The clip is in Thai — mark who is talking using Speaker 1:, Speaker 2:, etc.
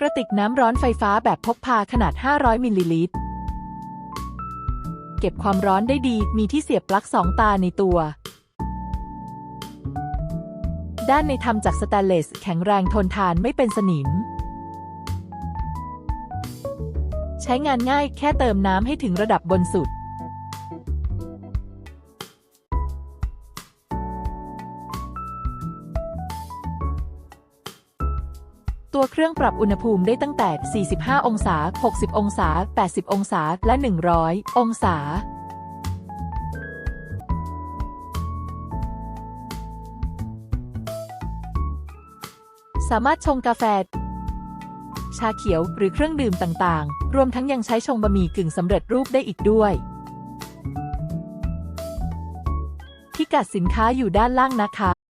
Speaker 1: กระติกน้ำร้อนไฟฟ้าแบบพกพาขนาด 500 มิลลิลิตร เก็บความร้อนได้ดี มีที่เสียบปลั๊กสองตาในตัว ด้านในทำจากสแตนเลสแข็งแรงทนทานไม่เป็นสนิม ใช้งานง่ายแค่เติมน้ำให้ถึงระดับบนสุด ตัวเครื่องปรับอุณหภูมิได้ตั้งแต่ 45 องศา 60 องศา 80 องศา และ 100 องศา สามารถชงกาแฟ ชาเขียวหรือเครื่องดื่มต่างๆ รวมทั้งยังใช้ชงบะหมี่กึ่งสำเร็จรูปได้อีกด้วย พิกัดสินค้าอยู่ด้านล่างนะคะ